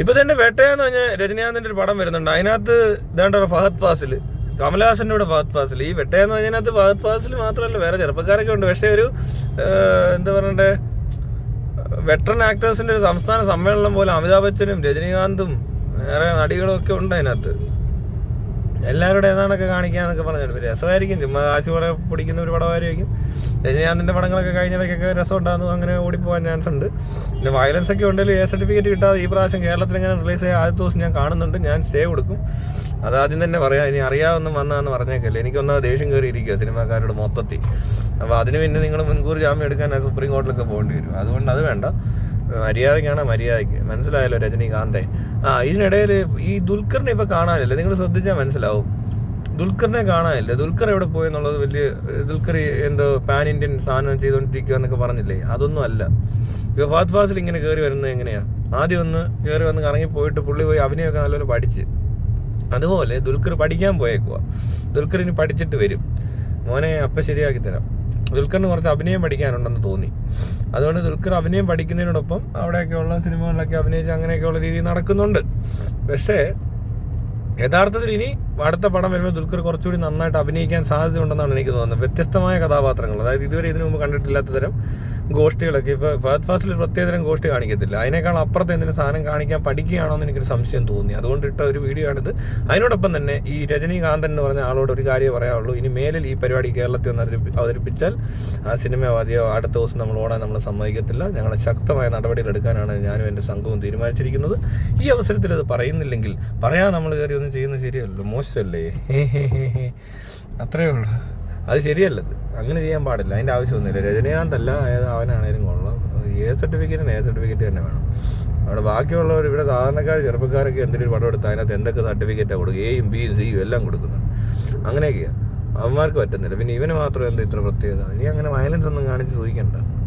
ഇപ്പൊ തന്നെ വേട്ടയെന്ന് പറഞ്ഞ രജനീകാന്തിന്റെ ഒരു പടം വരുന്നുണ്ട്. അതിനകത്ത് ഇതാണ്ട ഫഹദ് ഫാസിൽ കമലഹാസന്റെ കൂടെ ഫഹദ് ഫാസിൽ ഈ വെട്ടയെന്ന് പറഞ്ഞതിനകത്ത് ഫഹദ് ഫാസിൽ മാത്രമല്ല വേറെ ചെറുപ്പക്കാരൊക്കെ ഉണ്ട്. പക്ഷെ ഒരു എന്താ പറയണ്ടേ? വെറ്ററൻ ആക്ടേഴ്സിന്റെ ഒരു സംസ്ഥാന സമ്മേളനം പോലെ അമിതാഭ് ബച്ചനും രജനീകാന്തും വേറെ നടികളും ഒക്കെ ഉണ്ട് അതിനകത്ത്. എല്ലാവരുടെ ഏതാണൊക്കെ കാണിക്കാന്നൊക്കെ പറഞ്ഞിട്ട് രസമായിരിക്കും. ചുമ്മാ കാശ് കുറെ പിടിക്കുന്ന ഒരു പടമായിരിക്കും രജനീകാന്തിന്റെ പടങ്ങളൊക്കെ കഴിഞ്ഞിടയ്ക്കൊക്കെ രസം ഉണ്ടാകുന്നു അങ്ങനെ ഓടിപ്പോകാൻ ചാൻസ് ഉണ്ട് പിന്നെ വയലൻസ് ഒക്കെ ഉണ്ടെങ്കിൽ എ സർട്ടിഫിക്കറ്റ് കിട്ടാതെ ഈ പ്രാവശ്യം കേരളത്തിൽ ഇങ്ങനെ റിലീസ് ആയ ആദ്യത്തെ ദിവസം ഞാൻ കാണുന്നുണ്ട്. ഞാൻ സ്റ്റേ കൊടുക്കും. അത് ആദ്യം തന്നെ പറയാം. ഇനി അറിയാവുന്ന വന്നാന്ന് പറഞ്ഞേക്കല്ലേ. എനിക്കൊന്നാ ദേഷ്യം കയറിയിരിക്കുക സിനിമാക്കാരുടെ മൊത്തത്തിൽ. അപ്പോൾ അതിന് പിന്നെ നിങ്ങൾ മുൻകൂർ ജാമ്യം എടുക്കാൻ സുപ്രീം കോടതിയിലൊക്കെ പോകേണ്ടി വരും. അതുകൊണ്ട് അത് വേണ്ട. മര്യാദയ്ക്കാണ്? മര്യാദയ്ക്ക്. മനസ്സിലായല്ലോ രജനീകാന്തേ ആ ഇതിനിടയിൽ ഈ ദുൽഖറിനെ ഇപ്പം കാണാനില്ല. നിങ്ങൾ ശ്രദ്ധിച്ചാൽ മനസ്സിലാവും. ദുൽഖറിനെ കാണാനില്ല. ദുൽഖർ എവിടെ പോയി എന്നുള്ളത് വലിയ ദുൽഖർ എന്തോ പാൻ ഇന്ത്യൻ സാധനം ചെയ്തുകൊണ്ടിരിക്കുക എന്നൊക്കെ പറഞ്ഞില്ലേ? അതൊന്നും അല്ല. ഇപ്പോൾ ഫാത് ഫാസിൽ ഇങ്ങനെ കയറി വരുന്നത് എങ്ങനെയാണ് ആദ്യം ഒന്ന് കയറി വന്ന് കറങ്ങി പോയിട്ട് പുള്ളി പോയി അഭിനയമൊക്കെ നല്ലപോലെ പഠിച്ച്. അതുപോലെ ദുൽഖർ പഠിക്കാൻ പോയേക്കുക ദുൽഖർ ഇനി പഠിച്ചിട്ട് വരും. മോനെ അപ്പം ശരിയാക്കി തരാം. ദുൽഖറിന് കുറച്ച് അഭിനയം പഠിക്കാനുണ്ടെന്ന് തോന്നി. അതുകൊണ്ട് ദുൽഖർ അഭിനയം പഠിക്കുന്നതിനോടൊപ്പം അവിടെയൊക്കെയുള്ള സിനിമകളിലൊക്കെ അഭിനയിച്ച് അങ്ങനെയൊക്കെയുള്ള രീതി നടക്കുന്നുണ്ട്. പക്ഷേ യഥാർത്ഥത്തിൽ ഇനി അടുത്ത പടം വരുമ്പോൾ ദുൽഖർ കുറച്ചുകൂടി നന്നായിട്ട് അഭിനയിക്കാൻ സാധ്യതയുണ്ടെന്നാണ് എനിക്ക് തോന്നുന്നത്. വ്യത്യസ്തമായ കഥാപാത്രങ്ങൾ. അതായത് ഇതുവരെ ഇതിനു മുമ്പ് കണ്ടിട്ടില്ലാത്ത തരം ഗോഷ്ടികളൊക്കെ ഇപ്പോൾ ഫഹദ് ഒരു പ്രത്യേകതരം ഗോഷ്ടി കാണിക്കത്തില്ല. അതിനേക്കാൾ അപ്പുറത്ത് എന്തെങ്കിലും സാധനം കാണിക്കാൻ പഠിക്കുകയാണോ എന്ന് എനിക്കൊരു സംശയം തോന്നി. അതുകൊണ്ട് ഇട്ട ഒരു വീഡിയോ ആണിത്. അതിനോടൊപ്പം തന്നെ ഈ രജനീകാന്തൻ എന്ന് പറഞ്ഞ ആളോട് ഒരു കാര്യം പറയാനുള്ളൂ. ഇനി മേലിൽ ഈ പരിപാടി കേരളത്തിൽ ഒന്ന് അവതരിപ്പി- അവതരിപ്പിച്ചാൽ ആ സിനിമവാദിയോ അടുത്ത ദിവസം നമ്മൾ ഓടാൻ നമ്മൾ സമ്മതിക്കത്തില്ല. ഞങ്ങളെ ശക്തമായ നടപടികളെടുക്കാനാണ് ഞാനും എന്റെ സംഘവും തീരുമാനിച്ചിരിക്കുന്നത്. ഈ അവസരത്തിൽ അത് പറയുന്നില്ലെങ്കിൽ പറയാൻ നമ്മൾ കയറി ഒന്നും ചെയ്യുന്നത് ശരിയല്ലോ മോശമല്ലേ? അത്രയേ ഉള്ളൂ. അത് ശരിയല്ലത്. അങ്ങനെ ചെയ്യാൻ പാടില്ല. അതിന്റെ ആവശ്യമൊന്നുമില്ല. രജനീകാന്ത് അല്ല ഏത് അവനാണേലും കൊള്ളാം. എ സർട്ടിഫിക്കറ്റിന് എ സർട്ടിഫിക്കറ്റ് തന്നെ വേണം. അവിടെ ബാക്കിയുള്ളവർ ഇവിടെ സാധാരണക്കാർ ചെറുപ്പക്കാരൊക്കെ എന്തെങ്കിലും ഒരു പടം എടുത്ത് അതിനകത്ത് എന്തൊക്കെ സർട്ടിഫിക്കറ്റാണ് കൊടുക്കുക? എയും ബിയും സിയും എല്ലാം കൊടുക്കുന്നുണ്ട്. അങ്ങനെയൊക്കെയാണ് അവന്മാർക്ക് പറ്റുന്നില്ല. പിന്നെ ഇവന് മാത്രം എന്താ ഇത്ര പ്രത്യേകത? ഇനി അങ്ങനെ വയലൻസ് ഒന്നും കാണിച്ച് സൂചിക്കണ്ട.